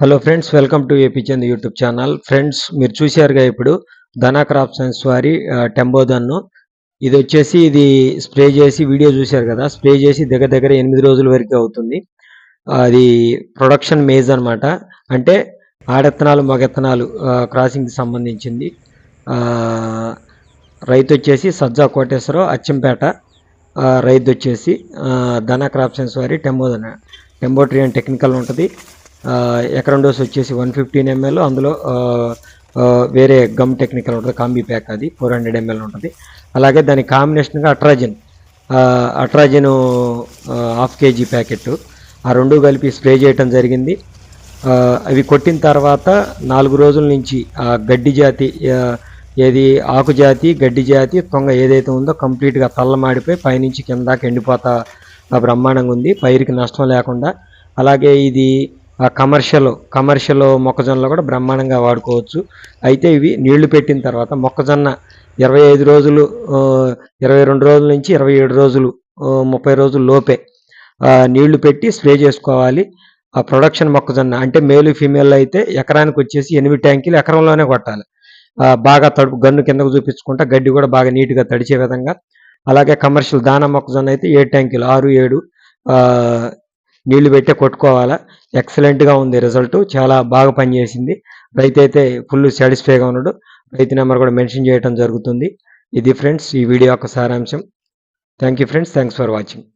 Hello friends welcome to A P Chand YouTube channel friends మీరు చూశారుగా ఇప్పుడు Dhana crop science వారి టెంబోదన్ను. ఇది వచ్చేసి ఇది స్ప్రే చేసి వీడియో చూశారు కదా స్ప్రే చేసి దగ్గర దగ్గర ఎనిమిది రోజుల వరకు అవుతుంది. అది ప్రొడక్షన్ మేజ్ అనమాట అంటే ఆడెత్తనాలు మగెత్తనాలు క్రాసింగ్కి సంబంధించింది. రైతు వచ్చేసి సజ్జా కోటేశ్వరరావు అచ్చంపేట. రైతు వచ్చేసి ధనా క్రాప్ సైన్స్ వారి టెంబోదన టెంబోట్రీ అండ్ టెక్నికల్ ఉంటుంది. ఎకరం డోస్ వచ్చేసి వన్ ఫిఫ్టీన్ ఎంఎల్. అందులో వేరే గమ్ టెక్నికల్ ఉంటుంది కాంబీ ప్యాక్ అది ఫోర్ హండ్రెడ్ ఎంఎల్ ఉంటుంది. అలాగే దాని కాంబినేషన్గా atrazine atrazine half K G packet ఆ రెండు కలిపి స్ప్రే చేయటం జరిగింది. అవి కొట్టిన తర్వాత నాలుగు రోజుల నుంచి ఆ గడ్డి జాతి ఏది ఆకు జాతి గడ్డి జాతి తొంగ ఏదైతే ఉందో కంప్లీట్గా తల్లమాడిపోయి పైనుంచి కిందాక ఎండిపోతా బ్రహ్మాండంగా ఉంది. పైరుకి నష్టం లేకుండా. అలాగే ఇది కమర్షియల్ కమర్షియల్ మొక్కజొన్నలో కూడా బ్రహ్మాండంగా వాడుకోవచ్చు. అయితే ఇవి నీళ్ళు పెట్టిన తర్వాత మొక్కజొన్న ఇరవై ఐదు రోజులు ఇరవై రెండు రోజుల నుంచి ఇరవై ఏడు రోజులు ముప్పై రోజుల లోపే నీళ్ళు పెట్టి స్ప్రే చేసుకోవాలి. ఆ ప్రొడక్షన్ మొక్కజొన్న అంటే మేలు ఫీమేల్ అయితే ఎకరానికి వచ్చేసి ఎనిమిది ట్యాంకీలు ఎకరంలోనే కొట్టాలి. బాగా తడుపు గన్ను కిందకు చూపించుకుంటా గడ్డి కూడా బాగా నీట్గా తడిచే విధంగా. అలాగే కమర్షియల్ దానా మొక్కజొన్న అయితే ఏడు ట్యాంకీలు ఆరు ఏడు నీళ్ళు పెట్టే కొట్టుకోవాలా? ఎక్సలెంట్గా ఉంది రిజల్ట్ చాలా బాగా పనిచేసింది. రైతు అయితే ఫుల్ సాటిస్ఫైగా ఉన్నాడు. రైతు నెంబర్ కూడా మెన్షన్ చేయడం జరుగుతుంది. ఇది ఫ్రెండ్స్ ఈ వీడియో యొక్క సారాంశం. Thank you friends thanks for watching